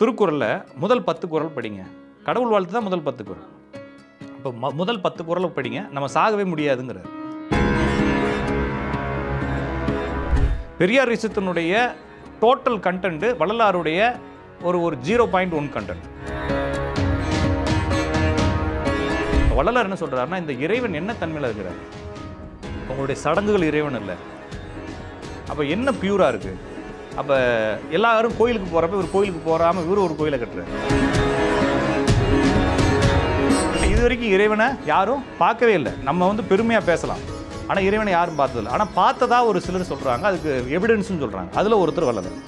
திருக்குறளில் முதல் பத்து குறள் படிங்க. கடவுள் வாழ்த்து தான் முதல் பத்து குரல் இப்போ ம முதல் பத்து குறளை படிங்க. நம்ம சாகவே முடியாதுங்கிறார். பெரியார் ரிசத்தினுடைய டோட்டல் கண்டென்ட் வள்ளலாருடைய ஒரு ஒரு zero point one content Vallalar என்ன சொல்கிறாருன்னா இந்த இறைவன் என்ன தன்மையில் இருக்கிறார்? உங்களுடைய சடங்குகள் இறைவன் இல்லை. அப்போ என்ன பியூராக இருக்குது அப்போ எல்லாரும் கோயிலுக்கு போகிறப்ப இவர் கோயிலுக்கு போகாமல் இவர் ஒரு கோயிலை கட்டுறாரு. இது வரைக்கும் இறைவனை யாரும் பார்க்கவே இல்லை. நம்ம வந்து பெருமையாக பேசலாம். ஆனால் இறைவனை யாரும் பார்த்ததில்ல ஆனால் பார்த்ததா ஒரு சிலர் சொல்கிறாங்க அதுக்கு எவிடன்ஸ்னு சொல்கிறாங்க அதில் ஒருத்தர் வல்லவர்.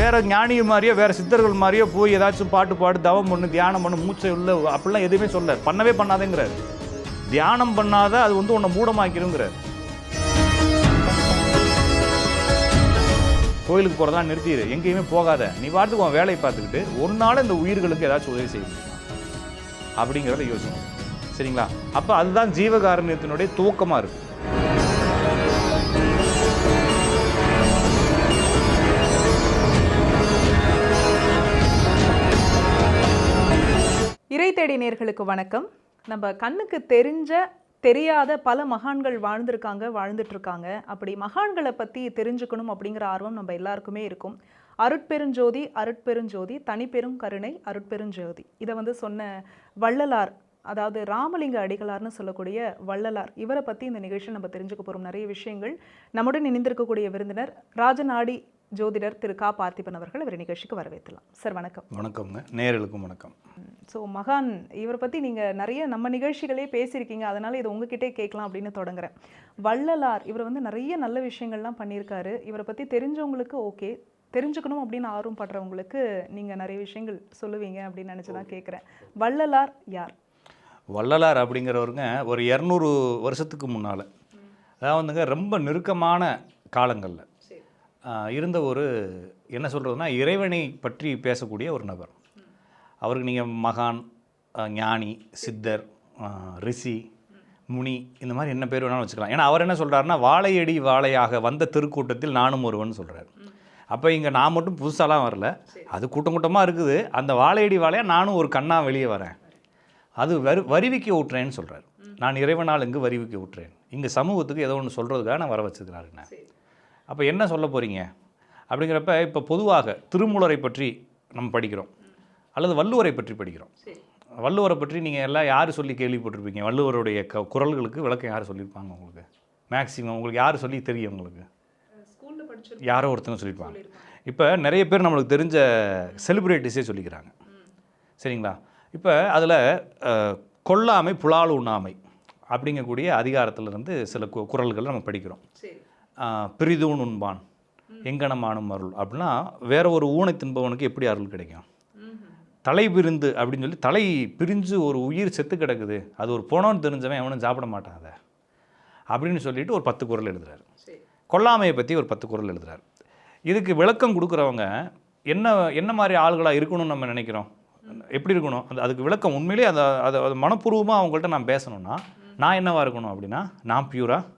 வேற ஞானி மாதிரியோ வேற சித்தர்கள் மாதிரியோ போய் ஏதாச்சும் பாட்டு பாடு தவம் பண்ணு தியானம் பண்ணு மூச்சை உள்ள அப்படிலாம் எதுவுமே சொல்ல பண்ணவே பண்ணாதேங்கிறார். தியானம் பண்ணாத அது வந்து உன்னை மூடமாக்கிருங்கிறார். கோயிலுக்கு போகிறதெல்லாம் நிறுத்திடு எங்கேயுமே போகாத. நீ பாட்டுக்கு உன் வேலையை பார்த்துக்கிட்டு ஒரு நாள் இந்த உயிர்களுக்கு ஏதாச்சும் உதவி செய்ய முடியுமா அப்படிங்கிறத யோசிக்கணும் சரிங்களா? அப்போ அதுதான் ஜீவகாரண்யத்தினுடைய துவக்கமாக இருக்கு. இறை தேடி நேர்களுக்கு வணக்கம். நம்ம கண்ணுக்கு தெரிஞ்ச தெரியாத பல மகான்கள் வாழ்ந்திருக்காங்க வாழ்ந்துட்டுருக்காங்க அப்படி மகான்களை பற்றி தெரிஞ்சுக்கணும் அப்படிங்கிற ஆர்வம் நம்ம எல்லாருக்குமே இருக்கும். அருட்பெருஞ்சோதி அருட்பெருஞ்சோதி தனிப்பெரும் கருணை அருட்பெருஞ்சோதி. இதை வந்து சொன்ன வள்ளலார் அதாவது ராமலிங்க அடிகளார்னு சொல்லக்கூடிய வள்ளலார் இவரை பற்றி இந்த நிகழ்ச்சியில் நம்ம தெரிஞ்சுக்க போகிறோம் நிறைய விஷயங்கள் நம்முடன் இணைந்திருக்கக்கூடிய விருந்தினர் ராஜநாடி ஜோதிடர் திரு கா. பார்த்திபன் அவர்கள் இவர் நிகழ்ச்சிக்கு வரவேற்றலாம் சார் வணக்கம். வணக்கம்ங்க. நேயர்களுக்கும் வணக்கம். ஸோ மகான் இவரை பற்றி நீங்கள் நிறைய நம்ம நிகழ்ச்சிகளே பேசியிருக்கீங்க. அதனால் இது உங்ககிட்டே கேட்கலாம் அப்படின்னு தொடங்குறேன். வள்ளலார் இவர் வந்து நிறைய நல்ல விஷயங்கள்லாம் பண்ணியிருக்காரு. இவரை பற்றி தெரிஞ்சவங்களுக்கு ஓகே. தெரிஞ்சுக்கணும் அப்படின்னு ஆர்வம் படுறவங்களுக்கு நீங்கள் நிறைய விஷயங்கள் சொல்லுவீங்க அப்படின்னு நினச்சி தான் கேட்குறேன். வள்ளலார் யார்? வள்ளலார் அப்படிங்கிறவருங்க ஒரு இரநூறு வருஷத்துக்கு முன்னால். அதாவது வந்துங்க ரொம்ப நெருக்கமான காலங்களில். இருந்த ஒரு என்ன சொல்கிறதுனா இறைவனை பற்றி பேசக்கூடிய ஒரு நபர். அவருக்கு நீங்கள் மகான் ஞானி சித்தர் ரிஷி முனி இந்த மாதிரி என்ன பேர் வேணாலும் வச்சுக்கலாம். ஏன்னா அவர் என்ன சொல்கிறாருன்னா வாழையடி வாழையாக வந்த திருக்கூட்டத்தில் நானும் ஒருவன் சொல்கிறார் அப்போ இங்கே நான் மட்டும் புதுசாலாம் வரல. அது கூட்டம் கூட்டமாக இருக்குது. அந்த வாழையடி வாழையாக நானும் ஒரு கண்ணாக வெளியே வரேன். அது வரு வருவிக்க விட்டுறேன்னு சொல்கிறார் நான் இறைவனால் இங்கு வருவிக்க விட்டுறேன் இங்கே சமூகத்துக்கு ஏதோ ஒன்று சொல்கிறதுக்காக நான் வர வச்சுக்கிறாருண்ணே அப்போ என்ன சொல்ல போகிறீங்க அப்படிங்கிறப்ப இப்போ பொதுவாக திருமூலரை பற்றி நம்ம படிக்கிறோம். அல்லது வள்ளுவரை பற்றி படிக்கிறோம். வள்ளுவரை பற்றி நீங்கள் எல்லாம் யார் சொல்லி கேள்விப்பட்டிருப்பீங்க? வள்ளுவருடைய க குரல்களுக்கு விளக்கம் யார் சொல்லியிருப்பாங்க உங்களுக்கு? மேக்ஸிமம் உங்களுக்கு யார் சொல்லி தெரியும் உங்களுக்கு? யாரோ ஒருத்தங்க சொல்லியிருப்பாங்க. இப்போ நிறைய பேர் நம்மளுக்கு தெரிஞ்ச செலிப்ரிட்டிஸே சொல்லிக்கிறாங்க. சரிங்களா? இப்போ அதில் கொல்லாமை புலால் உண்ணாமை அப்படிங்கக்கூடிய அதிகாரத்திலிருந்து சில கு குரல்கள் நம்ம படிக்கிறோம். பிரிதூன் உண்பான் எங்கனமானும் அருள். அப்படின்னா வேற ஒரு ஊனை தின்பவனுக்கு எப்படி அருள் கிடைக்கும்? தலை பிரிந்து அப்படின்னு சொல்லி தலை பிரிஞ்சு ஒரு உயிர் செத்து கிடக்குது. அது ஒரு போனோன்னு தெரிஞ்சவன் எவனும் சாப்பிட மாட்டான் அதை. அப்படின்னு சொல்லிட்டு ஒரு பத்து குரல் எழுதுறாரு. கொல்லாமையை பற்றி ஒரு பத்து குரல் எழுதுறாரு. இதுக்கு விளக்கம் கொடுக்குறவங்க என்ன என்ன மாதிரி ஆளுகளாக இருக்கணும்னு நம்ம நினைக்கிறோம்? எப்படி இருக்கணும்? அந்த அதுக்கு விளக்கம் உண்மையிலேயே அதை அதை அது மனப்பூர்வமாக அவங்கள்ட்ட நான் பேசணும்னா நான் என்னவா இருக்கணும் அப்படின்னா நான் பியூரா அந்த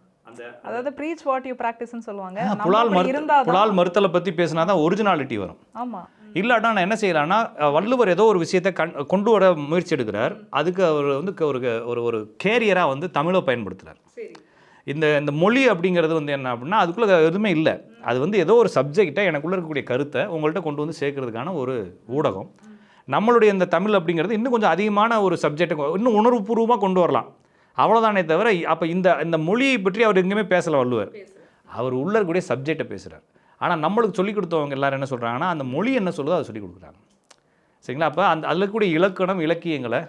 அதாவது ப்ரீச் வாட் யூ ப்ராக்டிஸ்னு சொல்லுவாங்க. புலால் நம்ம மறுத்த இருந்தால் புலால் மறுத்தலை பற்றி பேசினா தான் ஒரிஜினாலிட்டி வரும். ஆமாம் இல்லாட்டா நான் என்ன செய்யலாம்னா அஹ், வள்ளுவர் ஏதோ ஒரு விஷயத்தை கண் கொண்டு வர முயற்சி எடுக்கிறார். அதுக்கு அவர் வந்து க- ஒரு ஒரு ஒரு கேரியராக வந்து தமிழை பயன்படுத்துகிறார் சரி. இந்த இந்த மொழி அப்படிங்கிறது வந்து என்ன அப்படின்னா அதுக்குள்ளே எதுவுமே இல்லை. அது வந்து ஏதோ ஒரு சப்ஜெக்டை எனக்குள்ளே இருக்கக்கூடிய கருத்தை உங்கள்கிட்ட கொண்டு வந்து சேர்க்கறதுக்கான ஒரு ஊடகம். நம்மளுடைய இந்த தமிழ் அப்படிங்கிறது இன்னும் கொஞ்சம் அதிகமான ஒரு சப்ஜெக்டை இன்னும் உணர்வுபூர்வமாக கொண்டு வரலாம். அவ்வளோதானே தவிர அப்போ இந்த இந்த மொழியை பற்றி அவர் எங்கேயுமே பேசலை வள்ளுவர். அவர் உள்ள இருக்கக்கூடிய சப்ஜெக்டை பேசுகிறார் ஆனால் நம்மளுக்கு சொல்லிக் கொடுத்தவங்க எல்லாரும் என்ன சொல்கிறாங்கன்னா அந்த மொழி என்ன சொல்லுதோ அதை சொல்லிக் கொடுக்குறாங்க. சரிங்களா? அப்போ அந்த அதில் இருக்கக்கூடிய இலக்கணம் இலக்கியங்களை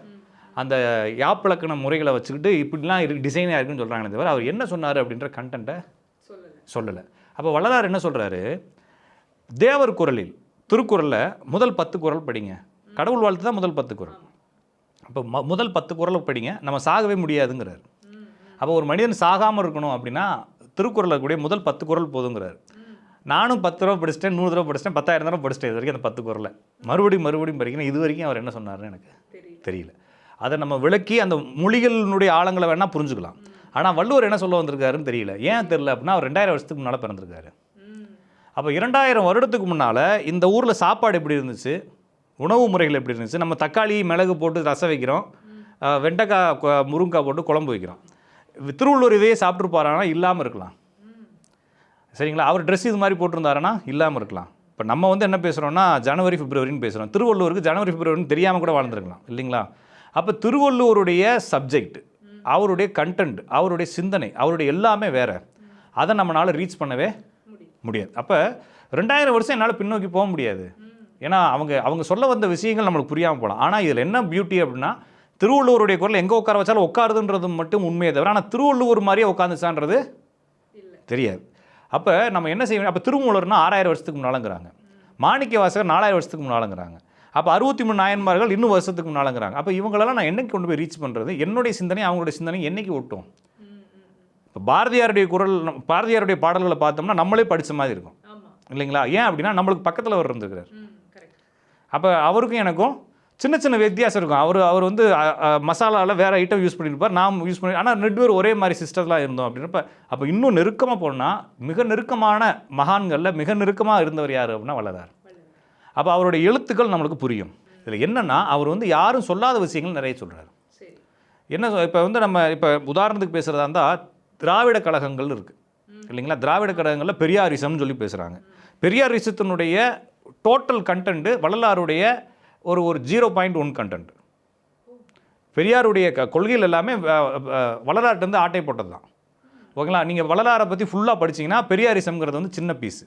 அந்த யாப்பிலக்கண முறைகளை வச்சுக்கிட்டு இப்படிலாம் இருக்கு டிசைனாக இருக்குன்னு சொல்கிறாங்களே தவிர அவர் என்ன சொன்னார் அப்படின்ற கண்டென்ட்டை சொல்லலை. அப்போ வள்ளலார் என்ன சொல்கிறாரு தேவர் குரலில் திருக்குறளில் முதல் பத்து குறள் படிங்க. கடவுள் வாழ்த்து தான் முதல் பத்து குறள் அப்போ ம முதல் பத்து குறளை படிங்க. நம்ம சாகவே முடியாதுங்கிறார். அப்போ ஒரு மனிதன் சாகாமல் இருக்கணும் அப்படின்னா திருக்குறளில் கூடிய முதல் பத்து குறள் போதுங்கிறார். நானும் பத்து ரூபா படிச்சிட்டேன் நூறு தடவை படிச்சிட்டேன் பத்தாயிரம் தடவை படிச்சிட்டேன் இது வரைக்கும் அந்த பத்து குறளை மறுபடியும் மறுபடியும் படிக்கணும். இது வரைக்கும் அவர் என்ன சொன்னார்னு எனக்கு தெரியல. அதை நம்ம விளக்கி அந்த மொழிகளினுடைய ஆழங்களை வேணால் புரிஞ்சுக்கலாம். ஆனால் வள்ளுவர் என்ன சொல்ல வந்திருக்காருன்னு தெரியல. ஏன் தெரியல அப்படின்னா அவர் ரெண்டாயிரம் வருஷத்துக்கு முன்னால் பிறந்திருக்காரு. அப்போ இரண்டாயிரம் வருடத்துக்கு முன்னால் இந்த ஊரில் சாப்பாடு எப்படி இருந்துச்சு? உணவு முறைகள் எப்படி இருந்துச்சு? நம்ம தக்காளி மிளகு போட்டு ரசம் வைக்கிறோம். வெண்டைக்காய் முருங்கைக்காய் போட்டு குழம்பு வைக்கிறோம். திருவள்ளூர் இதையே சாப்பிட்ருப்பாரானா இல்லாமல் இருக்கலாம். சரிங்களா? அவர் ட்ரெஸ் இது மாதிரி போட்டிருந்தாருன்னா இல்லாமல் இருக்கலாம். இப்போ நம்ம வந்து என்ன பேசுகிறோம்னா ஜனவரி பிப்ரவரின்னு பேசுகிறோம் திருவள்ளூருக்கு ஜனவரி பிப்ரவரின்னு தெரியாமல் கூட வாழ்ந்துருக்கலாம். இல்லைங்களா? அப்போ திருவள்ளூருடைய சப்ஜெக்ட் அவருடைய கண்டென்ட் அவருடைய சிந்தனை அவருடைய எல்லாமே வேற. அதை நம்மளால் ரீச் பண்ணவே முடியாது. அப்போ ரெண்டாயிரம் வருஷம் என்னால் பின்னோக்கி போக முடியாது. ஏன்னா அவங்க அவங்க சொல்ல வந்த விஷயங்கள் நம்மளுக்கு புரியாமல் போகலாம் ஆனால் இதில் என்ன பியூட்டி அப்படின்னா திருவள்ளுவருடைய குரல் எங்கே உட்கார வச்சாலும் உட்காருதுன்றது மட்டும் உண்மையை தவிர ஆனால் திருவள்ளுவர் மாதிரியே உட்காந்துச்சான்றது தெரியாது. அப்போ நம்ம என்ன செய்யணும் அப்போ திருமூலர்னா ஆறாயிரம் வருஷத்துக்கு முன்னாலங்கிறாங்க. மாணிக்க வாசகர் நாலாயிரம் வருஷத்துக்கு முன்னாலங்கிறாங்க. அப்போ அறுபத்தி மூணு நாயன்மார்கள் இன்னும் வருஷத்துக்கு முன்னாலங்கிறாங்க. அப்போ இவங்களெல்லாம் நான் என்னைக்கு கொண்டு போய் ரீச் பண்ணுறது என்னுடைய சிந்தனை அவங்களுடைய சிந்தனை என்னைக்கு ஒட்டும்? இப்போ பாரதியாருடைய குரல் பாரதியாருடைய பாடல்களை பார்த்தோம்னா நம்மளே படித்த மாதிரி இருக்கும். இல்லைங்களா? ஏன் அப்படின்னா நம்மளுக்கு பக்கத்தில் அவர் இருந்திருக்கிறார். அப்போ அவருக்கும் எனக்கும் சின்ன சின்ன வித்தியாசம் இருக்கும். அவர் அவர் வந்து மசாலாவில் வேறு ஐட்டம் யூஸ் பண்ணியிருப்பார் நாம் யூஸ் பண்ணி ஆனால் ரெண்டு ஒரே மாதிரி சிஸ்டர்லாம் இருந்தோம் அப்படின்றப்ப அப்போ இன்னும் நெருக்கமாக போனால் மிக நெருக்கமான மகான்களில் மிக நெருக்கமாக இருந்தவர் யார் அப்படின்னா வள்ளலார் அப்போ அவருடைய எழுத்துக்கள் நம்மளுக்கு புரியும். இதில் என்னென்னா அவர் வந்து யாரும் சொல்லாத விஷயங்கள் நிறைய சொல்கிறார் என்ன இப்போ வந்து நம்ம இப்போ உதாரணத்துக்கு பேசுகிறதா இருந்தால் திராவிட கழகங்கள் இருக்குது இல்லைங்களா? திராவிட கழகங்களில் பெரியாரிசம்னு சொல்லி பேசுகிறாங்க பெரியாரிசத்தினுடைய டோட்டல் கண்டென்ட்டு வள்ளலாருடைய ஒரு ஒரு ஜீரோ பாயிண்ட் ஒன் கண்டென்ட் பெரியாருடைய க கொள்கைகள் எல்லாமே வள்ளலார்ட்ட இருந்து ஆட்டை போட்டது தான் ஓகேங்களா? நீங்கள் வள்ளலாரை பற்றி ஃபுல்லாக படிச்சீங்கன்னா பெரியாரிசம்ங்கிறது வந்து சின்ன பீஸு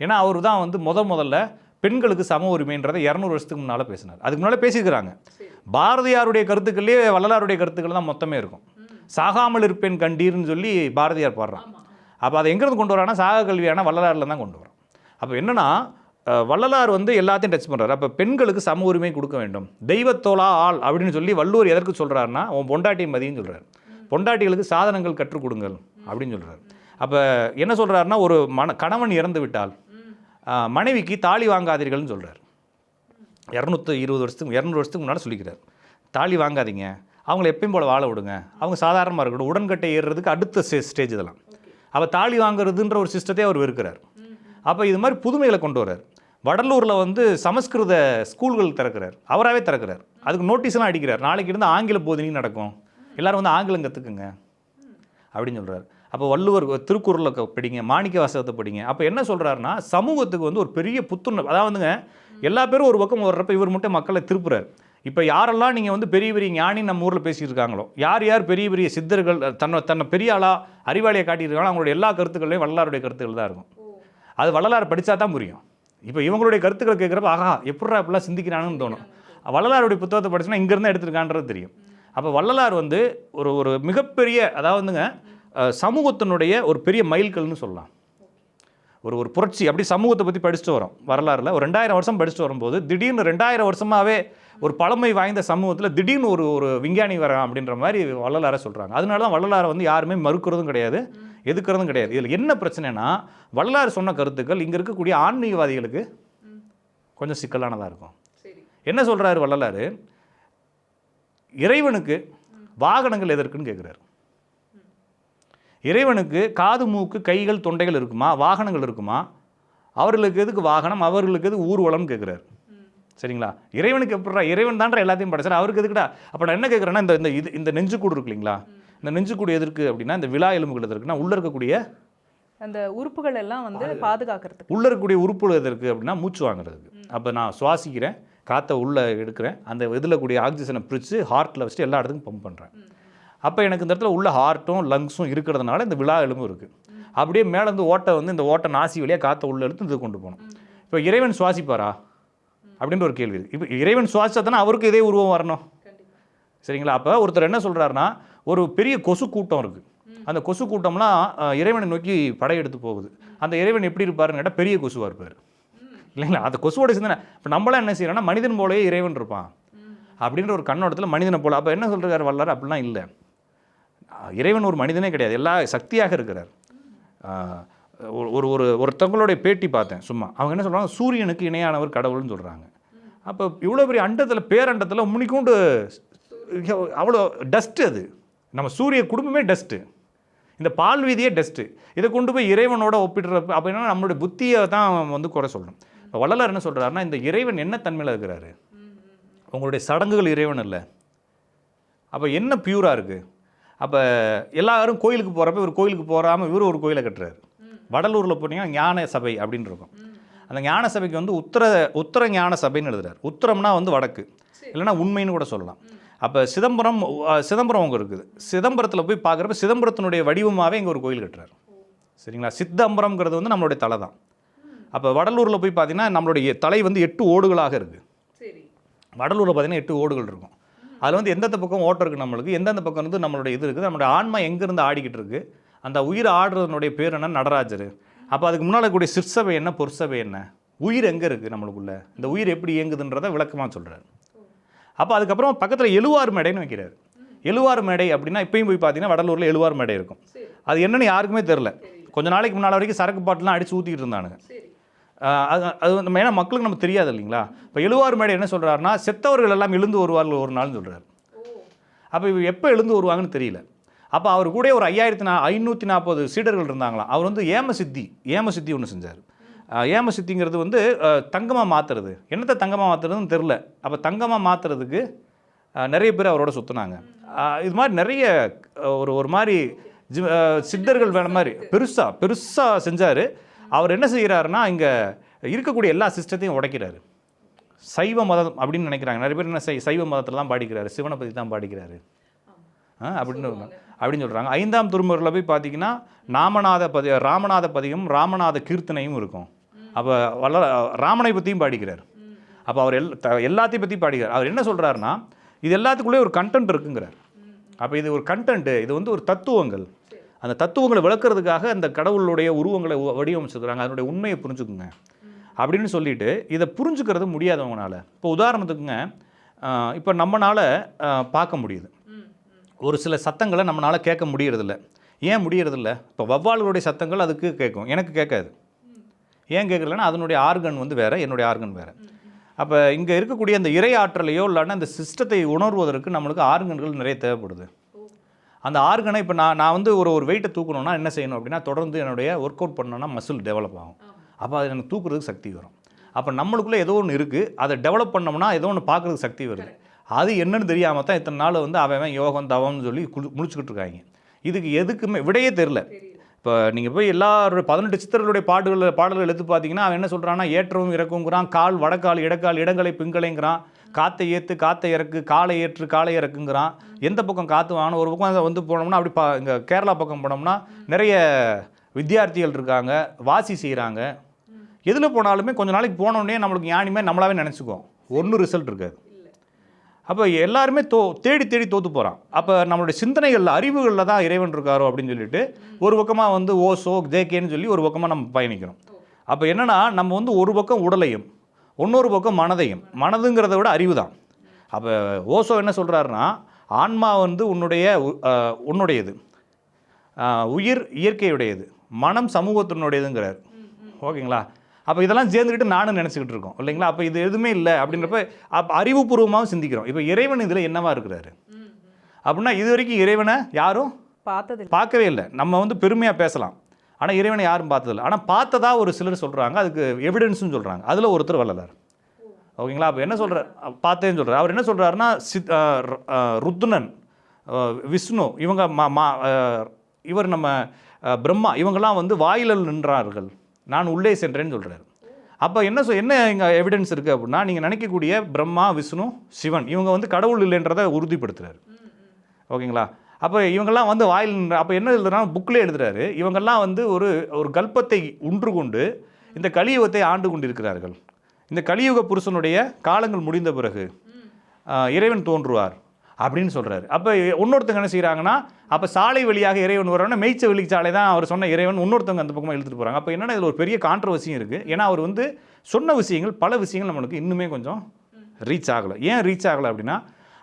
ஏன்னா அவர் தான் வந்து முத முதல்ல பெண்களுக்கு சம உரிமைன்றதை இரநூறு வருஷத்துக்கு முன்னால் பேசினார். அதுக்கு முன்னால் பேசியிருக்கிறாங்க. பாரதியாருடைய கருத்துக்கள்லேயே வள்ளலாருடைய கருத்துக்கள் தான் மொத்தமே இருக்கும். சாகாமல் இருப்பேன் கண்டீர்னு சொல்லி பாரதியார் பாடுறான். அப்போ அதை எங்கேருந்து கொண்டு வரானா சாக கல்வியான வள்ளலாரில் தான் கொண்டு வரோம் அப்போ என்னன்னா வள்ளலார் வந்து எல்லாத்தையும் டச் பண்ணுறாரு அப்போ பெண்களுக்கு சம உரிமை கொடுக்க வேண்டும். தெய்வத்தோலா ஆள் அப்படின்னு சொல்லி வள்ளுவர் எதற்கு சொல்கிறாருன்னா உன் பொண்டாட்டி மதியம் சொல்கிறார் பொண்டாட்டிகளுக்கு சாதனங்கள் கற்றுக் கொடுங்கள் அப்படின்னு சொல்கிறார் அப்போ என்ன சொல்கிறாருன்னா ஒரு மன கணவன் இறந்து விட்டால் மனைவிக்கு தாலி வாங்காதீர்கள்னு சொல்கிறார் இரநூத்தி இருபது வருஷத்துக்கு இரநூறு வருஷத்துக்கு முன்னால் சொல்லிக்கிறார். தாலி வாங்காதீங்க. அவங்கள எப்பயும் போல் வாழ விடுங்க. அவங்க சாதாரணமாக இருக்கட்டும். உடன்கட்டை ஏறுறதுக்கு அடுத்த ஸ்டே ஸ்டேஜ் இதெல்லாம். அப்போ தாலி வாங்குறதுன்ற ஒரு சிஸ்டத்தை அவர் வெறுக்கிறார். அப்போ இது மாதிரி புதுமைகளை கொண்டு வர்றார். வடலூரில் வந்து சமஸ்கிருத ஸ்கூல்கள் திறக்கிறார். அவராகவே திறக்கிறார். அதுக்கு நோட்டீஸ்லாம் அடிக்கிறார். நாளைக்கு இருந்து ஆங்கில போதனை நடக்கும். எல்லாரும் வந்து ஆங்கிலம் கற்றுக்குங்க அப்படின்னு சொல்கிறார் அப்போ வள்ளுவர் திருக்குறளில் க- படிங்க மாணிக்க வாசகத்தை படிங்க. அப்போ என்ன சொல்கிறாருன்னா சமூகத்துக்கு வந்து ஒரு பெரிய புத்துணர்வு. அதாவதுங்க எல்லா பேரும் ஒரு பக்கம் வர்றப்ப இவர் மட்டும் மக்களை திருப்புறார். இப்போ யாரெல்லாம் நீங்கள் வந்து பெரிய பெரிய ஞானி நம்ம ஊரில் பேசிட்டு இருக்காங்களோ யார் யார் பெரிய பெரிய சித்தர்கள் தன்னை தன்னை பெரிய ஆளாக அறிவாளியை காட்டியிருக்காங்களோ அவங்களுடைய எல்லா கருத்துக்களையும் வள்ளலாருடைய கருத்துக்கள் தான் இருக்கும். அது வள்ளலார் படித்தா தான் புரியும். இப்போ இவங்களுடைய கருத்துக்கள் கேட்குறப்ப ஆஹா எப்படா இப்படிலாம் சிந்திக்கிறானுன்னு தோணும். வள்ளலாருடைய புத்தகத்தை படிச்சுன்னா இங்கேருந்து எடுத்துருக்கான்றது தெரியும். அப்போ வள்ளலார் வந்து ஒரு ஒரு மிகப்பெரிய அதாவதுங்க சமூகத்தினுடைய ஒரு பெரிய மைல்கல்னு சொல்லலாம். ஒரு ஒரு புரட்சி அப்படி சமூகத்தை பற்றி படிச்சுட்டு வரோம் வரலாறுல. ஒரு ரெண்டாயிரம் வருஷம் படிச்சுட்டு வரும்போது திடீர்னு ரெண்டாயிரம் வருஷமாகவே ஒரு பழமை வாய்ந்த சமூகத்தில் திடீர்னு ஒரு ஒரு விஞ்ஞானி வரான் அப்படின்ற மாதிரி வள்ளலாரை சொல்கிறாங்க அதனால தான் வள்ளலாரை வந்து யாருமே மறுக்கிறதும் கிடையாது. எதுக்கிறதும் கிடையாது. இதில் என்ன பிரச்சனைனா வள்ளலார் சொன்ன கருத்துக்கள் இங்கே இருக்கக்கூடிய ஆன்மீகவாதிகளுக்கு கொஞ்சம் சிக்கலானதாக இருக்கும். என்ன சொல்கிறாரு வள்ளலார் இறைவனுக்கு வாகனங்கள் எதற்குன்னு கேட்குறாரு இறைவனுக்கு காது மூக்கு கைகள் தொண்டைகள் இருக்குமா? வாகனங்கள் இருக்குமா? அவர்களுக்கு எதுக்கு வாகனம்? அவர்களுக்கு எதுக்கு ஊர்வலம்னு கேட்குறாரு சரிங்களா? இறைவனுக்கு எப்படிடா? இறைவன் தான்ற எல்லாத்தையும் படைச்சார். அவருக்கு எதுக்குடா? அப்போ நான் என்ன கேட்குறேன்னா இந்த இந்த இது இந்த நெஞ்சுக்கூடு இருக்கு இல்லைங்களா? இந்த நெஞ்சுக்கூடு எதற்கு அப்படின்னா இந்த விழா எலும்புகள் எதற்குன்னா உள்ளே இருக்கக்கூடிய அந்த உறுப்புகள் எல்லாம் வந்து பாதுகாக்கிறதுக்கு. உள்ளே இருக்கக்கூடிய உறுப்புகள் எதற்கு அப்படின்னா மூச்சு வாங்குறதுக்கு. அப்போ நான் சுவாசிக்கிறேன் காற்றை உள்ளே எடுக்கிறேன் அந்த இதில் கூடிய ஆக்சிஜனை பிரித்து ஹார்ட்டில் வச்சுட்டு எல்லா இடத்துக்கும் பம்ப் பண்ணுறேன் அப்போ எனக்கு இந்த இடத்துல உள்ள ஹார்ட்டும் லங்ஸும் இருக்கிறதுனால இந்த விழா எலும்பும் இருக்குது அப்படியே மேலே இருந்து ஓட்டை வந்து இந்த ஓட்டை நாசி வழியாக காற்றை உள்ள எடுத்து இது கொண்டு போகணும். இப்போ இறைவன் சுவாசிப்பாரா? அப்படின்ற ஒரு கேள்வி இருக்கு. இப்போ இறைவன் சுவாசிச்சா தானே அவருக்கு இதே உருவம் வரணும். சரிங்களா? அப்போ ஒருத்தர் என்ன சொல்கிறாருன்னா ஒரு பெரிய கொசு கூட்டம் இருக்குது அந்த கொசு கூட்டம்லாம் இறைவனை நோக்கி படையெடுத்து போகுது. அந்த இறைவன் எப்படி இருப்பாருன்னு கேட்டால் பெரிய கொசுவாக இருப்பார். இல்லைங்களா? அந்த கொசுவோட சிந்தனை. இப்போ நம்மளாம் என்ன செய்யறோம்னா மனிதன் போலவே இறைவன் இருப்பான். அப்படின்ற ஒரு கண்ணோட்டத்தில் மனிதனை போல. அப்போ என்ன சொல்கிறார் வல்லார் அப்படிலாம் இல்லை. இறைவன் ஒரு மனிதனே கிடையாது. எல்லா சக்தியாக இருக்கிறார். ஒரு ஒரு ஒரு ஒருத்தவங்களுடைய பேட்டி பார்த்தேன் சும்மா. அவங்க என்ன சொல்கிறாங்க சூரியனுக்கு இணையானவர் கடவுள்னு சொல்கிறாங்க அப்போ இவ்வளோ பெரிய அண்டத்தில் பேரண்டத்தில் முனிக்கூண்டு அவ்வளோ டஸ்ட்டு அது. நம்ம சூரிய குடும்பமே டஸ்ட்டு இந்த பால் வீதியே டெஸ்ட்டு இதை கொண்டு போய் இறைவனோட ஒப்பிடுறப்ப அப்படின்னா நம்மளுடைய புத்தியை தான் வந்து குறை சொல்லணும் இப்போ வள்ளலார் என்ன சொல்கிறாருன்னா இந்த இறைவன் என்ன தன்மையில் இருக்கிறாரு? உங்களுடைய சடங்குகள் இறைவன் இல்லை. அப்போ என்ன பியூராக இருக்குது அப்போ எல்லாரும் கோயிலுக்கு போகிறப்ப இவர் கோயிலுக்கு போகாமல் இவர் ஒரு கோயிலை கட்டுறாரு. வடலூரில் போனீங்கன்னா ஞான சபை அப்படின்னு இருக்கும். அந்த ஞான சபைக்கு வந்து உத்தர உத்தர ஞான சபைன்னு எழுதுறாரு. உத்தரம்னா வந்து வடக்கு. இல்லைன்னா உண்மைன்னு கூட சொல்லலாம். அப்போ சிதம்பரம் சிதம்பரம் அங்கே இருக்குது. சிதம்பரத்தில் போய் பார்க்குறப்ப சிதம்பரத்தினுடைய வடிவமாகவே இங்கே ஒரு கோயில் கட்டுறாரு. சரிங்களா? சித்தம்பரம்ங்கிறது வந்து நம்மளுடைய தலை தான். அப்போ வடலூரில் போய் பார்த்தீங்கன்னா நம்மளுடைய தலை வந்து எட்டு ஓடுகளாக இருக்குது சரி. வடலூரில் பார்த்தீங்கன்னா எட்டு ஓடுகள் இருக்கும். அதில் வந்து எந்தெந்த பக்கம் ஓட்டம் இருக்குது நம்மளுக்கு? எந்தெந்த பக்கம் வந்து நம்மளுடைய இது இருக்குது? நம்மளுடைய ஆன்மா எங்கேருந்து ஆடிக்கிட்டு இருக்கு? அந்த உயிர் ஆடுறதுனுடைய பேர் என்ன? நடராஜர். அப்போ அதுக்கு முன்னால் கூடிய சிற்சபை என்ன? பொற்சபை என்ன? உயிர் எங்கே இருக்குது நம்மளுக்குள்ள? இந்த உயிர் எப்படி இயங்குதுன்றதை விளக்கமாக சொல்கிறார் அப்போ அதுக்கப்புறம் பக்கத்தில் எழுவார் மேடைன்னு வைக்கிறார். எழுவார் மேடை அப்படின்னா இப்பயும் போய் பார்த்தீங்கன்னா வடலூரில் எழுவார் மேடை இருக்கும். அது என்னன்னு யாருக்குமே தெரில கொஞ்ச நாளைக்கு முன்னால் வரைக்கும் சரக்கு பாட்டெலாம் அடித்து ஊற்றிக்கிட்டு இருந்தானுங்க. அது அது வந்து மெயினாக மக்களுக்கு நம்ம தெரியாது இல்லைங்களா? இப்போ எழுவார் மேடை என்ன சொல்கிறாருன்னா செத்தவர்கள் எல்லாம் எழுந்து வருவார்கள் ஒரு நாள்னு சொல்கிறார் அப்போ இவங்க எப்போ எழுந்து வருவாங்கன்னு தெரியல. அப்போ அவர் கூட ஒரு ஐயாயிரத்தி நா ஐநூற்றி நாற்பது சீடர்கள் இருந்தாங்களாம். அவர் வந்து ஏம சித்தி ஏம சித்தி ஒன்று செஞ்சார். ஏம சித்திங்கிறது வந்து தங்கமாக மாற்றுறது என்னத்தை தங்கமாக மாற்றுறதுன்னு தெரில அப்போ தங்கமாக மாற்றுறதுக்கு நிறைய பேர் அவரோட சுற்றுனாங்க இது மாதிரி நிறைய ஒரு ஒரு மாதிரி சித்தர்கள் வேற மாதிரி பெருசாக பெருசாக செஞ்சார். அவர் என்ன செய்கிறாருன்னா இங்கே இருக்கக்கூடிய எல்லா சிஸ்டத்தையும் உடைக்கிறாரு. சைவ மதம் அப்படின்னு நினைக்கிறாங்க. நிறைய பேர் என்ன செய் சைவ மதத்தில் தான் பாடிக்கிறாரு. சிவனை பற்றி தான் பாடிக்கிறாரு. அப்படின்னு அப்படின்னு சொல்கிறாங்க ஐந்தாம் திருமுறையில் போய் பார்த்தீங்கன்னா நாமநாத பதி ராமநாத பதியும் ராமநாத கீர்த்தனையும் இருக்கும். அப்போ வல்ல ராமனை பற்றியும் பாடிக்கிறார். அப்போ அவர் எல் த- எல்லாத்தையும் பற்றி பாடிக்கிறார். அவர் என்ன சொல்கிறாருன்னா இது எல்லாத்துக்குள்ளேயே ஒரு கண்டென்ட் இருக்குங்கிறார். அப்போ இது ஒரு கண்டென்ட்டு இது வந்து ஒரு தத்துவங்கள். அந்த தத்துவங்களை விளக்குறதுக்காக அந்த கடவுளுடைய உருவங்களை வடிவமைச்சிருக்கிறாங்க. அதனுடைய உண்மையை புரிஞ்சுக்குங்க. அப்படின்னு சொல்லிட்டு இதை புரிஞ்சுக்கிறது முடியாதவங்களால இப்போ உதாரணத்துக்குங்க இப்போ நம்மளால் பார்க்க முடியுது. ஒரு சில சத்தங்களை நம்மளால் கேட்க முடியறதில்ல. ஏன் முடியறதில்ல? இப்போ வவ்வால்களுடைய சத்தங்கள் அதுக்கு கேட்கும். எனக்கு கேட்காது. ஏன் கேட்கலன்னா அதனுடைய ஆர்கன் வந்து வேறு என்னுடைய ஆர்கன் வேறு. அப்போ இங்கே இருக்கக்கூடிய அந்த இறை ஆற்றலையோ இல்லைன்னா அந்த சிஸ்டத்தை உணர்வதற்கு நம்மளுக்கு ஆர்கன்கள் நிறைய தேவைப்படுது. அந்த ஆர்கனை இப்போ நான் நான் வந்து ஒரு ஒரு வெயிட்டை தூக்கணும்னா என்ன செய்யணும் அப்படின்னா தொடர்ந்து என்னுடைய ஒர்க் அவுட் பண்ணணும்னா மசில் டெவலப் ஆகும். அப்போ அது எனக்கு தூக்குறதுக்கு சக்தி வரும். அப்போ நம்மளுக்குள்ளே ஏதோ ஒன்று இருக்குது அதை டெவலப் பண்ணோம்னா ஏதோ ஒன்று பார்க்குறதுக்கு சக்தி வருது. அது என்னன்னு தெரியாமல் தான் இத்தனை நாள் வந்து அவன் அவன் யோகம் தவம்னு சொல்லி குளு முழிச்சுக்கிட்டு இருக்காங்க. இதுக்கு எதுக்குமே விடையே தெரில இப்போ நீங்கள் போய் எல்லாருடைய பதினெட்டு சித்தர்களுடைய பாடுகள் பாடல்கள் எடுத்து பார்த்தீங்கன்னா அவன் என்ன சொல்கிறான்னா ஏற்றவும் இறக்குங்கிறான் கால் வடக்கால் இடக்கால் இடங்களை பிங்களைங்கிறான் காற்றை ஏற்று காற்றை இறக்கு காலை ஏற்று காலை இறக்குங்கிறான். எந்த பக்கம் காற்று வாங்கணும் ஒரு பக்கம் வந்து போனோம்னா அப்படி பா இங்கே கேரளா பக்கம் போனோம்னா நிறைய வித்தியார்த்திகள் இருக்காங்க வாசி செய்கிறாங்க எதில் போனாலுமே கொஞ்ச நாளைக்கு போனோடனே நம்மளுக்கு ஞானிமே நம்மளாவே நினச்சிக்குவோம் ஒன்றும் ரிசல்ட் இருக்காது. அப்போ எல்லாருமே தோ தேடி தேடி தோத்து போகிறான் அப்போ நம்மளுடைய சிந்தனைகளில் அறிவுகளில் தான் இறைவன் இருக்காரோ அப்படின்னு சொல்லிட்டு ஒரு பக்கமாக வந்து ஓசோ ஜேகேன்னு சொல்லி ஒரு பக்கமாக நம்ம பயணிக்கிறோம். அப்போ என்னன்னா நம்ம வந்து ஒரு பக்கம் உடலையும் இன்னொரு பக்கம் மனதையும். மனதுங்கிறத விட அறிவு தான். அப்போ ஓசோ என்ன சொல்கிறாருன்னா ஆன்மா வந்து உன்னுடைய உன்னுடையது. உயிர் இயற்கையுடையது. மனம் சமூகத்தினுடையதுங்கிறார். ஓகேங்களா? அப்போ இதெல்லாம் சேர்ந்துக்கிட்டு நானும் நினச்சிக்கிட்டு இருக்கோம். இல்லைங்களா? அப்போ இது எதுவுமே இல்லை அப்படின்றப்ப அப்போ அறிவுபூர்வமாகவும் சிந்திக்கிறோம். இப்போ இறைவன் இதில் என்னவா இருக்கிறாரு? அப்படின்னா இது வரைக்கும் இறைவனை யாரும் பார்த்ததில்லை. பார்க்கவே இல்லை. நம்ம வந்து பெருமையாக பேசலாம். ஆனால் இறைவனை யாரும் பார்த்ததில்ல. ஆனால் பார்த்ததா ஒரு சிலர் சொல்கிறாங்க அதுக்கு எவிடன்ஸ்னு சொல்கிறாங்க அதில் ஒருத்தர் வள்ளலார் ஓகேங்களா? அப்போ என்ன சொல்கிறார் பார்த்தேன்னு சொல்கிறார் அவர் என்ன சொல்கிறாருன்னா சித் அஹ் ரு- அஹ் ருத்ரன் அஹ் விஷ்ணு இவங்க மா மா இவர் நம்ம பிரம்மா இவங்கெல்லாம் வந்து வாயிலில் நின்றார்கள். நான் உள்ளே சென்றேன்னு சொல்கிறார் அப்போ என்ன சொ என்ன இங்கே எவிடன்ஸ் இருக்குது அப்படின்னா நீங்கள் நினைக்கக்கூடிய பிரம்மா விஷ்ணு சிவன் இவங்க வந்து கடவுள் இல்லைன்றதை உறுதிப்படுத்துறாரு. ஓகேங்களா? அப்போ இவங்கெல்லாம் வந்து வாயில் அப்போ என்ன எழுதுனா புக்கில் எழுதுறாரு. இவங்கெல்லாம் வந்து ஒரு ஒரு கல்பத்தை உன்று கொண்டு இந்த கலியுகத்தை ஆண்டு கொண்டிருக்கிறார்கள். இந்த கலியுக புருஷனுடைய காலங்கள் முடிந்த பிறகு இறைவன் தோன்றுவார். அப்படின்னு சொல்கிறாரு அப்போ இன்னொருத்தங்க என்ன செய்கிறாங்கன்னா அப்போ சாலை வழியாக இறைவன் வரவன மெய்ச்ச வெளி சாலை தான் அவர் சொன்ன இறைவன் இன்னொருத்தவங்க அந்த பக்கமாக இழுத்துட்டு போகிறாங்க அப்போ என்னன்னா இதில் ஒரு பெரிய கான்ட்ரவர்சியும் இருக்குது ஏன்னா அவர் வந்து சொன்ன விஷயங்கள் பல விஷயங்கள் நம்மளுக்கு இன்னுமே கொஞ்சம் ரீச் ஆகலை. ஏன் ரீச் ஆகலை அப்படின்னா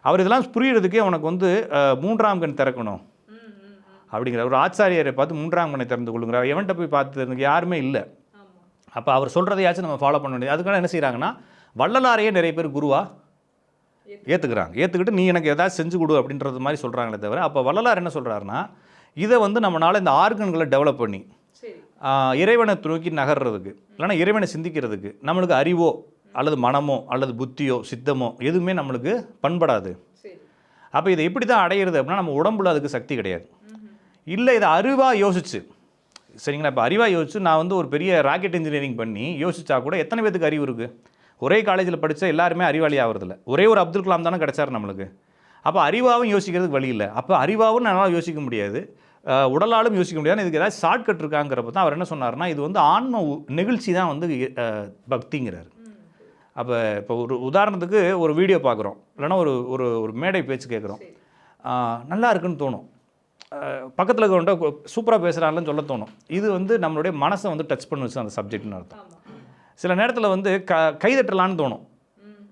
அவர் இதெல்லாம் புரியறதுக்கே உனக்கு வந்து மூன்றாம் கண் திறக்கணும். அப்படிங்கிற ஒரு ஆச்சாரியரை பார்த்து மூன்றாம் கண்ணை திறந்து கொள்ளுங்கிறார். எவன்கிட்ட போய் பார்த்து யாருமே இல்லை. அப்போ அவர் சொல்கிறதையாச்சும் நம்ம ஃபாலோ பண்ண வேண்டியது. அதுக்காக என்ன செய்கிறாங்கன்னா வள்ளலாரையே நிறைய பேர் குருவா ஏற்றுக்கிறாங்க ஏற்றுக்கிட்டு நீ எனக்கு ஏதாவது செஞ்சு கொடு அப்படின்றது மாதிரி சொல்கிறாங்களே தவிர அப்போ வள்ளலார் என்ன சொல்கிறாருன்னா இதை வந்து நம்மளால் இந்த ஆர்கன்களை டெவலப் பண்ணி இறைவனை நோக்கி நகர்றதுக்கு இல்லைன்னா இறைவனை சிந்திக்கிறதுக்கு நம்மளுக்கு அறிவோ அல்லது மனமோ அல்லது புத்தியோ சித்தமோ எதுவுமே நம்மளுக்கு பண்படாது. அப்போ இதை எப்படி தான் அடையிறது அப்படின்னா நம்ம உடம்புல அதுக்கு சக்தி கிடையாது. இல்லை இதை அறிவாக யோசிச்சு சரிங்களா? இப்போ அறிவாக யோசிச்சு நான் வந்து ஒரு பெரிய ராக்கெட் இன்ஜினியரிங் பண்ணி யோசிச்சா கூட எத்தனை பேத்துக்கு அறிவு இருக்குது ஒரே காலேஜில் படித்தா எல்லாருமே அறிவாளி ஆகிறதில்ல ஒரே ஒரு அப்துல் கலாம் தானே கிடச்சார் நம்மளுக்கு. அப்போ அறிவாகவும் யோசிக்கிறதுக்கு வழி இல்லை. அப்போ அறிவாகவும் நல்லா யோசிக்க முடியாது. உடலாலும் யோசிக்க முடியாது. இதுக்கு ஏதாவது ஷார்ட்கட் இருக்காங்கிறப்ப தான் அவர் என்ன சொன்னார்னா இது வந்து ஆன்ம உ- நிகழ்ச்சி தான் வந்து பக்திங்கிறார். அப்போ இப்போ ஒரு உதாரணத்துக்கு ஒரு வீடியோ பார்க்குறோம் இல்லைன்னா ஒரு ஒரு ஒரு மேடை பேச்சு கேட்குறோம் நல்லா இருக்குன்னு தோணும். பக்கத்தில் இருக்கிறவன்ட்ட சூப்பராக பேசுகிறாங்கன்னு சொல்ல தோணும். இது வந்து நம்மளுடைய மனசை வந்து டச் பண்ணுச்சு அந்த சப்ஜெக்ட்னு அர்த்தம். சில நேரத்தில் வந்து க கைதட்டலான்னு தோணும்.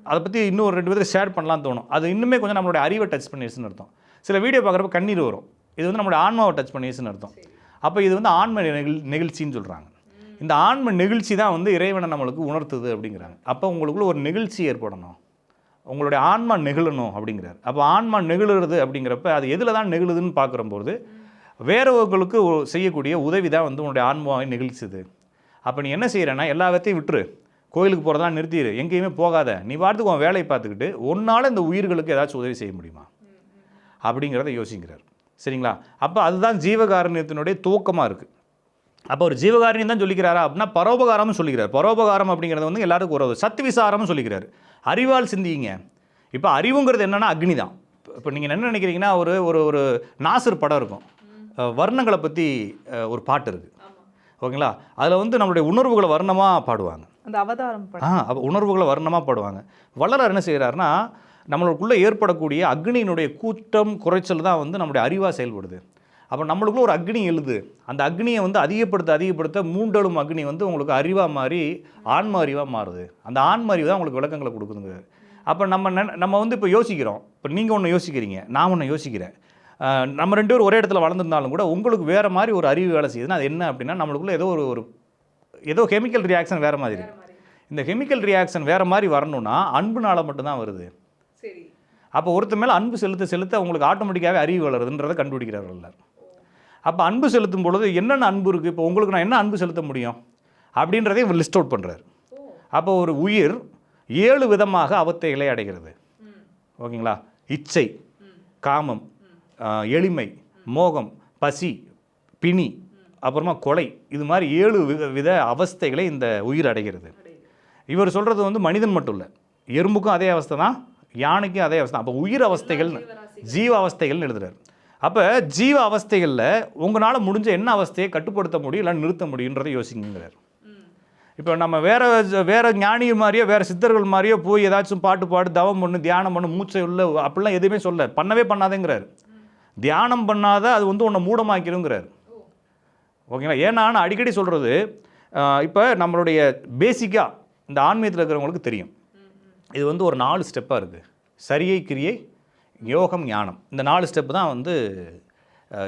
அதை பற்றி இன்னும் ஒரு ரெண்டு பேருக்கு ஷேர் பண்ணலாம்னு தோணும். அது இன்னுமே கொஞ்சம் நம்மளுடைய அறிவை டச் பண்ணிடுச்சுன்னு அர்த்தம். சில வீடியோ பார்க்குறப்ப கண்ணீர் வரும். இது வந்து நம்மளுடைய ஆன்மாவை டச் பண்ணிடுச்சுன்னு அர்த்தம். அப்போ இது வந்து ஆன்ம நிகழ் நிகழ்ச்சின்னு சொல்கிறாங்க இந்த ஆன்ம நிகழ்ச்சி தான் வந்து இறைவனை நம்மளுக்கு உணர்த்துது அப்படிங்கிறாங்க. அப்போ உங்களுக்குள்ள ஒரு நிகழ்ச்சி ஏற்படணும். உங்களுடைய ஆன்மா நெகிழணும் அப்படிங்கிறார். அப்போ ஆன்மா நெகிழுறது அப்படிங்கிறப்ப அது எதில் தான் நெகிழுதுன்னு பார்க்குறம்போது வேறவர்களுக்கு செய்யக்கூடிய உதவி தான் வந்து உன்னுடைய ஆன்மாவை நெகிழ்ச்சுது. அப்போ நீ என்ன செய்கிறேன்னா எல்லாத்தையும் விட்டுரு. கோயிலுக்கு போகிறதா நிறுத்திடு எங்கேயுமே போகாத. நீ பாட்டுக்கு உன் வேலையை பார்த்துக்கிட்டு ஒன்னால் இந்த உயிர்களுக்கு ஏதாச்சும் உதவி செய்ய முடியுமா? அப்படிங்கிறத யோசிக்கிறார். சரிங்களா? அப்போ அதுதான் ஜீவகாரணியத்தினுடைய துவக்கமாக இருக்குது அப்போ ஒரு ஜீவகாரணியம் தான் சொல்லிக்கிறாரா அப்படின்னா பரோபகாரமும் சொல்லிக்கிறார். பரோபகாரம் அப்படிங்கிறது வந்து எல்லாருக்கும் உறவு சத்து விசாரமும் சொல்லிக்கிறார். அறிவால் சிந்திங்க. இப்போ அறிவுங்கிறது என்னென்னா அக்னி தான். இப்போ நீங்கள் என்ன நினைக்கிறீங்கன்னா ஒரு ஒரு ஒரு நாசர் படம் இருக்கும். வர்ணங்களை பற்றி ஒரு பாட்டு இருக்குது ஓகேங்களா? அதில் வந்து நம்மளுடைய உணர்வுகளை வர்ணமாக பாடுவாங்க. அந்த அவதாரம் ஆ அப்போ உணர்வுகளை வர்ணமாக பாடுவாங்க. வள்ளலார் என்ன செய்கிறாருன்னா நம்மளுக்குள்ளே ஏற்படக்கூடிய அக்னியினுடைய கூட்டம் குறைச்சல் தான் வந்து நம்மளுடைய அறிவாக செயல்படுது. அப்போ நம்மளுக்குள்ள ஒரு அக்னி எழுது. அந்த அக்னியை வந்து அதிகப்படுத்த அதிகப்படுத்த மூண்டலும் அக்னி வந்து உங்களுக்கு அறிவாக மாறி ஆன்ம அறிவாக மாறுது. அந்த ஆன்ம அறிவு தான் உங்களுக்கு விளக்கங்களை கொடுக்குதுங்க. அப்போ நம்ம நென- நம்ம வந்து இப்போ யோசிக்கிறோம். இப்போ நீங்கள் ஒன்று யோசிக்கிறீங்க நான் ஒன்று யோசிக்கிறேன். நம்ம ரெண்டு பேரும் ஒரே இடத்துல வளர்ந்துருந்தாலும் கூட உங்களுக்கு வேறு மாதிரி ஒரு அறிவு வேலை செய்யுதுன்னா அது என்ன அப்படின்னா நம்மளுக்குள்ள ஏதோ ஒரு ஒரு ஏதோ கெமிக்கல் ரியாக்ஷன் வேறு மாதிரி இந்த கெமிக்கல் ரியாக்ஷன் வேறு மாதிரி வரணும்னா அன்புனால மட்டும்தான் வருது. சரி. அப்போ ஒருத்தர் மேலே அன்பு செலுத்த செலுத்த உங்களுக்கு ஆட்டோமேட்டிக்காகவே அறிவு வளருதுன்றதை கண்டுபிடிக்கிறார்கள் எல்லாரும் அப்போ அன்பு செலுத்தும் பொழுது என்னென்ன அன்பு இருக்குது இப்போ உங்களுக்கு நான் என்ன அன்பு செலுத்த முடியும்? அப்படின்றதை இவர் லிஸ்ட் அவுட் பண்ணுறாரு அப்போ ஒரு உயிர் ஏழு விதமாக அவத்தைகளை அடைகிறது ஓகேங்களா? இச்சை காமம் எளிமை மோகம் பசி பிணி அப்புறமா கொலை இது மாதிரி ஏழு வித வித அவஸ்தைகளை இந்த உயிர் அடைகிறது. இவர் சொல்கிறது வந்து மனிதன் மட்டும் இல்லை எறும்புக்கும் அதே அவஸ்தை தான் யானைக்கும் அதே அவஸ்தை அப்போ உயிர் அவஸ்தைகள்னு ஜீவ அவஸ்தைகள்னு எழுதுறாரு. அப்போ ஜீவ அவஸ்தைகளில் உங்களால் முடிஞ்ச என்ன அவஸ்தையை கட்டுப்படுத்த முடியும் இல்லை நிறுத்த முடியுன்றதை யோசிங்கிறார் இப்போ நம்ம வேற வேறு வேற ஞானி மாதிரியோ வேறு சித்தர்கள் மாதிரியோ போய் ஏதாச்சும் பாட்டு பாடு தவம் பண்ணு தியானம் பண்ணு மூச்சை உள்ள அப்படிலாம் எதுவுமே சொல்ல பண்ணவே பண்ணாதேங்கிறார். தியானம் பண்ணாத அது வந்து உன்னை மூடமாக்கிடுங்கிறார். ஓகேங்களா? ஏன்னா நான் அடிக்கடி சொல்கிறது இப்போ நம்மளுடைய பேசிக்காக இந்த ஆன்மீகத்தில் இருக்கிறவங்களுக்கு தெரியும். இது வந்து ஒரு நாலு ஸ்டெப்பாக இருக்குது சரியை கிரியை யோகம் ஞானம். இந்த நாலு ஸ்டெப்பு தான் வந்து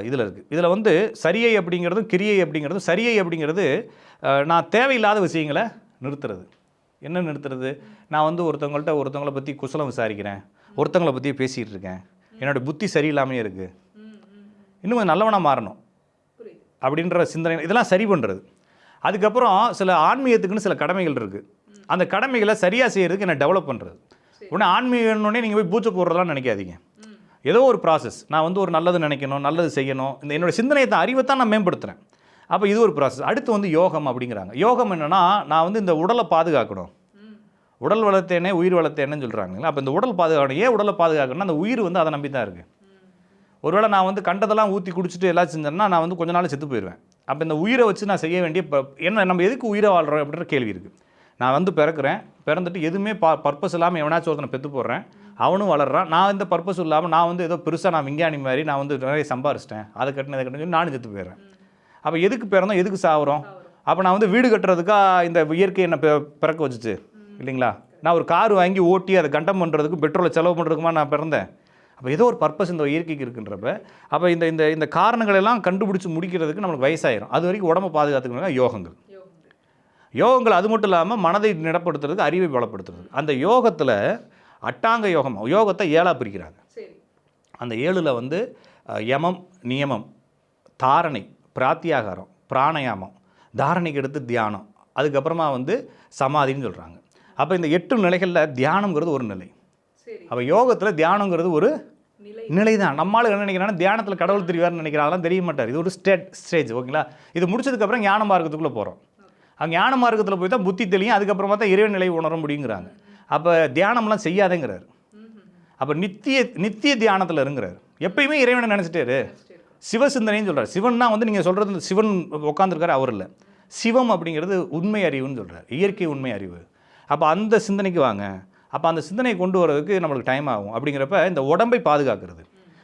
இதில் இருக்குது இதில் வந்து சரியை அப்படிங்கிறதும் கிரியை அப்படிங்கிறதும் சரியை அப்படிங்கிறது நான் தேவையில்லாத விஷயங்களை நிறுத்துறது. என்ன நிறுத்துறது? நான் வந்து ஒருத்தவங்கள்ட்ட ஒருத்தவங்கள பற்றி குசலம் விசாரிக்கிறேன். ஒருத்தவங்கள பற்றி பேசிகிட்டு இருக்கேன். என்னோடய புத்தி சரியில்லாமையே இருக்குது இன்னும் கொஞ்சம் நல்லவனாக மாறணும். அப்படின்ற சிந்தனை இதெல்லாம் சரி பண்ணுறது அதுக்கப்புறம் சில ஆன்மீகத்துக்குன்னு சில கடமைகள் இருக்குது அந்த கடமைகளை சரியாக செய்கிறதுக்கு என்ன டெவலப் பண்ணுறது உடனே ஆன்மீகம்னே நீங்கள் போய் பூச்சை போடுறதெல்லாம் நினைக்காதீங்க. ஏதோ ஒரு ப்ராசஸ் நான் வந்து ஒரு நல்லது நினைக்கணும் நல்லது செய்யணும். இந்த என்னோட சிந்தனையை தான் அறிவை தான் நான் மேம்படுத்துகிறேன் அப்போ இது ஒரு ப்ராசஸ் அடுத்து வந்து யோகம் அப்படிங்கிறாங்க. யோகம் என்னென்னா நான் வந்து இந்த உடலை பாதுகாக்கணும். உடல் வளர்த்தேனே உயிர் வளர்த்தேனேன்னு சொல்கிறாங்க அப்போ இந்த உடல் பாதுகாக்கணும். ஏன் உடலை பாதுகாக்கணும்னா அந்த உயிர் வந்து அதை நம்பி தான் இருக்குது ஒருவேளை நான் வந்து கண்டதெல்லாம் ஊற்றி குடிச்சிட்டு எல்லாம் செஞ்சேன்னா நான் வந்து கொஞ்ச நாள் செத்து போயிடுவேன் அப்போ இந்த உயிரை வச்சு நான் செய்ய வேண்டிய ப- என்ன நம்ம எதுக்கு உயிரை வாழ்கிறோம் அப்படின்ற கேள்வி இருக்குது நான் வந்து பிறக்கிறேன். பிறந்துட்டு எதுவுமே ப பர்பஸ் இல்லாமல் எவனாச்சும் ஒருத்தனை பெற்று போடுறேன். அவனும் வளர்றான். நான் இந்த பர்பஸ் இல்லாமல் நான் வந்து ஏதோ பெருசாக நான் விஞ்ஞானி மாதிரி நான் வந்து நிறைய சம்பாரிச்சிட்டேன். அதை கட்டின இதை சொல்லி நானும் செத்து போயிடுறேன். அப்போ எதுக்கு பிறந்தோம்? எதுக்கு சாகுறோம் அப்போ நான் வந்து வீடு கட்டுறதுக்காக இந்த இயற்கை என்னை பிறக்க வச்சுச்சு? இல்லைங்களா? நான் ஒரு கார் வாங்கி ஓட்டி அதை கண்டம் பண்ணுறதுக்கு பெட்ரோலை செலவு பண்ணுறதுக்குமா நான் பிறந்தேன். அப்போ ஏதோ ஒரு பர்பஸ் இந்த இயற்கைக்கு இருக்குன்றப்ப அப்போ இந்த இந்த இந்த காரணங்கள் எல்லாம் கண்டுபிடிச்சி முடிக்கிறதுக்கு நம்மளுக்கு வயசாயிரும். அது வரைக்கும் உடம்பை பாதுகாத்துக்கணும் யோகங்கள். யோகங்கள் அது மட்டும் இல்லாமல் மனதை நிடப்படுத்துறதுக்கு அறிவை பலப்படுத்துறது அந்த யோகத்தில் அட்டாங்க யோகம் யோகத்தை ஏழாக பிரிக்கிறாங்க. அந்த ஏழில் வந்து யமம் நியமம் தாரணை பிராத்தியாகாரம் பிராணயாமம் தாரணைக்கு அடுத்து தியானம். அதுக்கப்புறமா வந்து சமாதின்னு சொல்கிறாங்க அப்போ இந்த எட்டு நிலைகளில் தியானங்கிறது ஒரு நிலை. அப்போ யோகத்தில் தியானங்கிறது ஒரு நிலை. தான் நம்மளால என்ன நினைக்கிறான்னா தியானத்தில் கடவுள் தெரிவார்னு அதெல்லாம் தெரிய மாட்டார். இது ஒரு ஸ்டேட் ஸ்டேஜ் ஓகேங்களா? இது முடிச்சதுக்கப்புறம் ஞான மார்க்கத்துக்குள்ளே போகிறோம் அங்கே ஞான மார்க்கத்தில் போய் தான் புத்தி தெளியும் அதுக்கப்புறமா தான் இறைவன் நிலை உணர முடியுங்கிறாங்க. அப்போ தியானம்லாம் செய்யாதேங்கிறார். அப்போ நித்திய நித்திய தியானத்தில் இருங்கிறார். எப்பயுமே இறைவனை நினச்சிட்டாரு சிவசிந்தனைன்னு சொல்கிறார் சிவன்னா வந்து நீங்கள் சொல்கிறது சிவன் உட்காந்துருக்காரு அவர் இல்லை. சிவம் அப்படிங்கிறது உண்மை அறிவுன்னு சொல்கிறார் இயற்கை உண்மை அறிவு. அப்போ அந்த சிந்தனைக்கு வாங்க. அப்போ அந்த சிந்தனையை கொண்டு வரதுக்கு நம்மளுக்கு டைம் ஆகும். அப்படிங்கிறப்ப இந்த உடம்பை பாதுகாக்கிறது.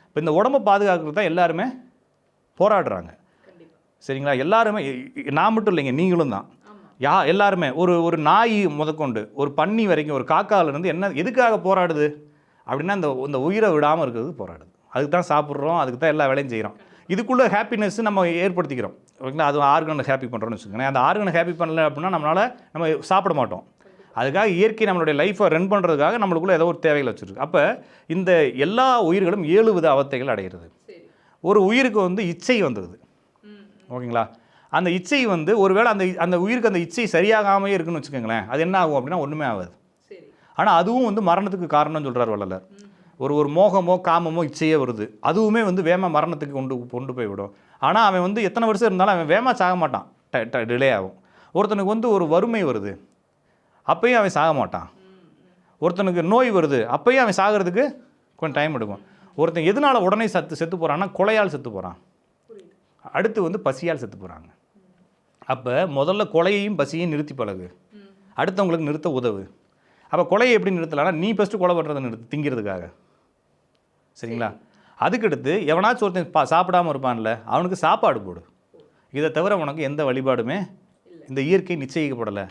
இப்போ இந்த உடம்பை பாதுகாக்கிறது தான் எல்லாருமே போராடுறாங்க. சரிங்களா? எல்லாருமே நான் மட்டும் இல்லைங்க நீங்களும் தான். யா எல்லாருமே ஒரு ஒரு நாய் முதற்கொண்டு ஒரு பன்னி வரைக்கும் ஒரு காக்காவிலேருந்து இருந்து என்ன எதுக்காக போராடுது? அப்படின்னா இந்த இந்த உயிரை விடாமல் இருக்கிறது போராடுது. அதுக்கு தான் சாப்பிட்றோம் அதுக்கு தான் எல்லா வேலையும் செய்கிறோம் இதுக்குள்ளே ஹாப்பினஸ் நம்ம ஏற்படுத்திக்கிறோம். ஓகேங்களா? அது ஆர்கனை ஹாப்பி பண்ணுறோம்னு வச்சுக்கோங்களேன். அந்த ஆர்கனை ஹாப்பி பண்ணல அப்படின்னா நம்மளால் நம்ம சாப்பிட மாட்டோம். அதுக்காக இயற்கை நம்மளுடைய லைஃப்பை ரன் பண்ணுறதுக்காக நம்மளுக்குள்ள ஏதோ ஒரு தேவைகள் வச்சுருக்கு. அப்போ இந்த எல்லா உயிர்களும் ஏழு வித அவத்தைகள் அடைகிறது. ஒரு உயிருக்கு வந்து இச்சை வந்துடுது ஓகேங்களா? அந்த இச்சை வந்து ஒருவேளை அந்த அந்த உயிருக்கு அந்த இச்சை சரியாகாமே இருக்குன்னு வச்சுக்கோங்களேன். அது என்ன ஆகும் அப்படின்னா ஒன்றுமே ஆகாது. ஆனால் அதுவும் வந்து மரணத்துக்கு காரணம்னு சொல்கிறார் வள்ளலர். ஒரு ஒரு மோகமோ காமமோ இச்சையே வருது. அதுவுமே வந்து வேம மரணத்துக்கு கொண்டு கொண்டு போய் விடும் ஆனால் அவன் வந்து எத்தனை வருஷம் இருந்தாலும் அவன் வேமா சாக மாட்டான். டிலே ஆகும். ஒருத்தனுக்கு வந்து ஒரு வறுமை வருது. அப்பயும் அவன் சாக மாட்டான். ஒருத்தனுக்கு நோய் வருது அப்பயும் அவன் சாகிறதுக்கு கொஞ்சம் டைம் எடுக்கும். ஒருத்தன் எதனால் உடனே சத்து செத்து போகிறான்னா கொலையால் செத்து போகிறான் அடுத்து வந்து பசியால் செத்து போகிறாங்க அப்போ முதல்ல கொலையையும் பசியையும் நிறுத்தி பழகு. அடுத்தவங்களுக்கு நிறுத்த உதவு. அப்போ கொலையை எப்படி நிறுத்தலாம்னா நீ ஃபஸ்ட்டு கொலை பண்ணுறதை நிறுத்து திங்கிறதுக்காக. சரிங்களா? அதுக்கடுத்து எவனாச்சும் ஒருத்தன் பா சாப்பிடாம இருப்பான்ல அவனுக்கு சாப்பாடு போடு. இதை தவிர உனக்கு எந்த வழிபாடுமே இந்த இயற்கை நிச்சயிக்கப்படலை.